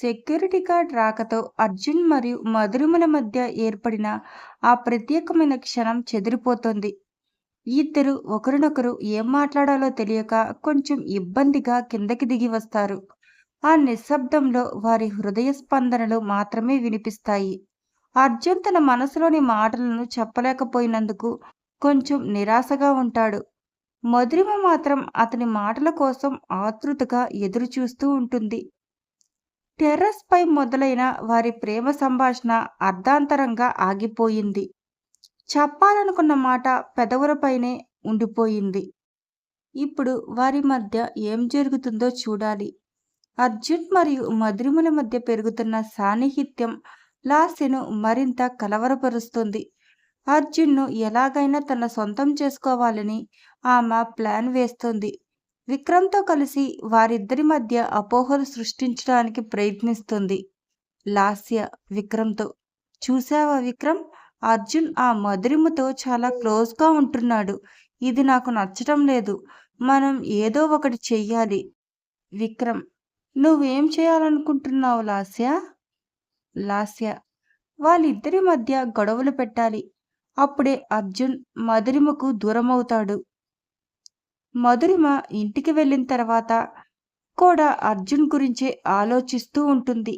Security guard రాకతో అర్జున్ మరియు మధురిమల మధ్య ఏర్పడిన ఆ ప్రత్యేకమైన క్షణం చెదిరిపోతుంది. ఇద్దరు ఒకరినొకరు ఏం మాట్లాడాలో తెలియక కొంచెం ఇబ్బందిగా కిందకి దిగి వస్తారు. ఆ నిశ్శబ్దంలో వారి హృదయ స్పందనలు మాత్రమే వినిపిస్తాయి. అర్జున్ తన మనసులోని మాటలను చెప్పలేకపోయినందుకు కొంచెం నిరాశగా ఉంటాడు. మధురిమ మాత్రం అతని మాటల కోసం ఆతృతగా ఎదురుచూస్తూ ఉంటుంది. టెర్రస్పై మొదలైన వారి ప్రేమ సంభాషణ అర్ధాంతరంగా ఆగిపోయింది. చెప్పాలనుకున్న మాట పెదవులపైనే ఉండిపోయింది. ఇప్పుడు వారి మధ్య ఏం జరుగుతుందో చూడాలి. అర్జున్ మరియు మధురిముల మధ్య పెరుగుతున్న సాన్నిహిత్యం లాస్యను మరింత కలవరపరుస్తుంది. అర్జున్ను ఎలాగైనా తన సొంతం చేసుకోవాలని ఆమె ప్లాన్ వేస్తుంది. విక్రమ్తో కలిసి వారిద్దరి మధ్య అపోహలు సృష్టించడానికి ప్రయత్నిస్తుంది. లాస్య విక్రమ్తో చూసావా విక్రమ్? అర్జున్ ఆ మధురిమతో చాలా క్లోజ్గా ఉంటున్నాడు. ఇది నాకు నచ్చటం లేదు. మనం ఏదో ఒకటి చెయ్యాలి. విక్రమ్ నువ్వేం చేయాలనుకుంటున్నావు లాస్య? లాస్య వాళ్ళిద్దరి మధ్య గొడవలు పెట్టాలి. అప్పుడే అర్జున్ మధురిమకు దూరమవుతాడు. మధురిమ ఇంటికి వెళ్ళిన తర్వాత కూడా అర్జున్ గురించే ఆలోచిస్తూ ఉంటుంది.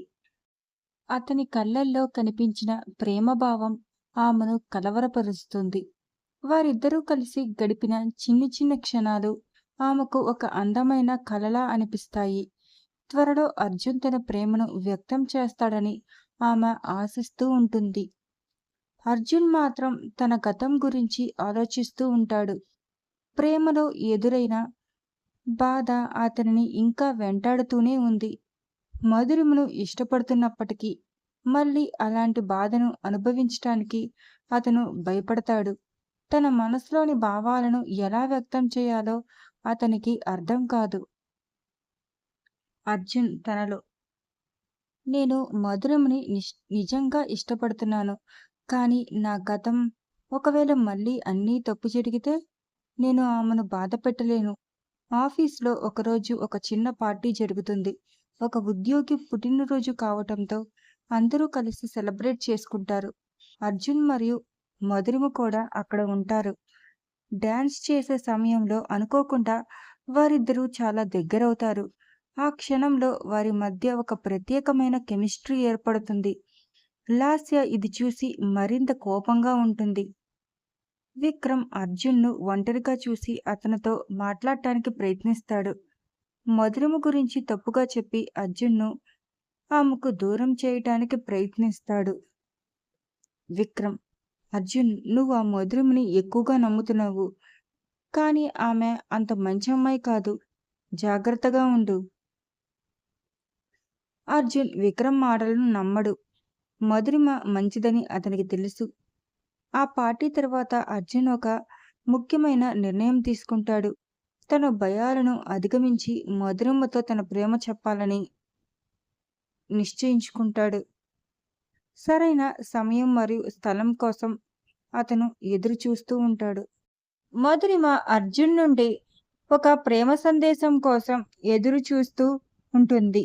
అతని కళ్ళల్లో కనిపించిన ప్రేమభావం ఆమెను కలవరపరుస్తుంది. వారిద్దరూ కలిసి గడిపిన చిన్ని చిన్న క్షణాలు ఆమెకు ఒక అందమైన కలలా అనిపిస్తాయి. త్వరలో అర్జున్ తన ప్రేమను వ్యక్తం చేస్తాడని ఆమె ఆశిస్తూ ఉంటుంది. అర్జున్ మాత్రం తన గతం గురించి ఆలోచిస్తూ ఉంటాడు. ప్రేమలో ఎదురైన బాధ అతనిని ఇంకా వెంటాడుతూనే ఉంది. మధురిమను ఇష్టపడుతున్నప్పటికీ మళ్ళీ అలాంటి బాధను అనుభవించటానికి అతను భయపడతాడు. తన మనసులోని భావాలను ఎలా వ్యక్తం చేయాలో అతనికి అర్థం కాదు. అర్జున్ తనలో నేను మధురముని నిజంగా ఇష్టపడుతున్నాను కానీ నా గతం ఒకవేళ మళ్ళీ అన్నీ తప్పు జరిగితే నేను ఆమెను బాధ పెట్టలేను ఆఫీస్లో ఒకరోజు ఒక చిన్న పార్టీ జరుగుతుంది. ఒక ఉద్యోగి పుట్టినరోజు కావటంతో అందరూ కలిసి సెలబ్రేట్ చేసుకుంటారు. అర్జున్ మరియు మధురిమ కూడా అక్కడ ఉంటారు. డ్యాన్స్ చేసే సమయంలో అనుకోకుండా వారిద్దరూ చాలా దగ్గరవుతారు. ఆ క్షణంలో వారి మధ్య ఒక ప్రత్యేకమైన కెమిస్ట్రీ ఏర్పడుతుంది. లాస్య ఇది చూసి మరింత కోపంగా ఉంటుంది. విక్రమ్ అర్జున్ను ఒంటరిగా చూసి అతనితో మాట్లాడటానికి ప్రయత్నిస్తాడు. మధురము గురించి తప్పుగా చెప్పి అర్జున్ను ఆమెకు దూరం చేయటానికి ప్రయత్నిస్తాడు. విక్రమ్ అర్జున్ నువ్వు ఆ మధురముని ఎక్కువగా నమ్ముతున్నావు. కానీ ఆమె అంత మంచి అమ్మాయి కాదు. జాగ్రత్తగా ఉండు. అర్జున్ విక్రమ్ మాటలను నమ్మడు. మధురిమ మంచిదని అతనికి తెలుసు. ఆ పార్టీ తర్వాత అర్జున్ ఒక ముఖ్యమైన నిర్ణయం తీసుకుంటాడు. తన భయాలను అధిగమించి మధురమ్మతో తన ప్రేమ చెప్పాలని నిశ్చయించుకుంటాడు. సరైన సమయం మరియు స్థలం కోసం అతను ఎదురు చూస్తూ ఉంటాడు. మధురిమ అర్జున్ నుండి ఒక ప్రేమ సందేశం కోసం ఎదురు చూస్తూ ఉంటుంది.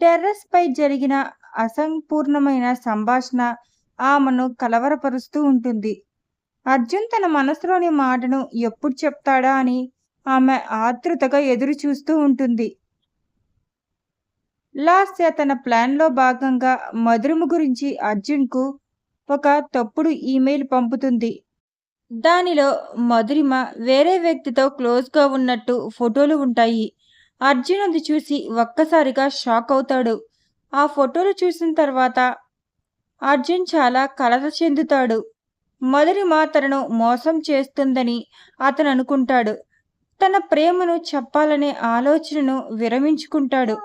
టెర్రస్ పై జరిగిన అసంపూర్ణమైన సంభాషణ ఆమెను కలవరపరుస్తూ ఉంటుంది. అర్జున్ తన మనసులోని మాటను ఎప్పుడు చెప్తాడా అని ఆమె ఆతృతగా ఎదురు చూస్తూ ఉంటుంది. లాస్య తన ప్లాన్లో భాగంగా మధురము గురించి అర్జున్కు ఒక తప్పుడు ఈమెయిల్ పంపుతుంది. దానిలో మధురిమ వేరే వ్యక్తితో క్లోజ్గా ఉన్నట్టు ఫోటోలు ఉంటాయి. అర్జున్ అది చూసి ఒక్కసారిగా షాక్ అవుతాడు. ఆ ఫోటోలు చూసిన తర్వాత అర్జున్ చాలా కలత చెందుతాడు. మధురిమ తనను మోసం చేస్తుందని అతను అనుకుంటాడు. తన ప్రేమను చెప్పాలనే ఆలోచనను విరమించుకుంటాడు.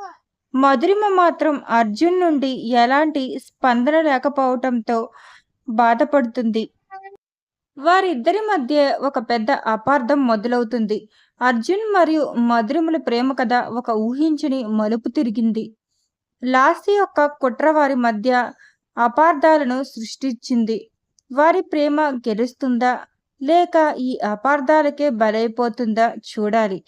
మధురిమ మాత్రం అర్జున్ నుండి ఎలాంటి స్పందన లేకపోవటంతో బాధపడుతుంది. వారిద్దరి మధ్య ఒక పెద్ద అపార్థం మొదలవుతుంది. అర్జున్ మరియు మధురిమల ప్రేమ కథ ఒక ఊహించని మలుపు తిరిగింది. లాస్య యొక్క కుట్ర వారి మధ్య అపార్థాలను సృష్టించింది. వారి ప్రేమ గెలుస్తుందా? లేక ఈ అపార్థాలకే బలైపోతుందా? చూడాలి.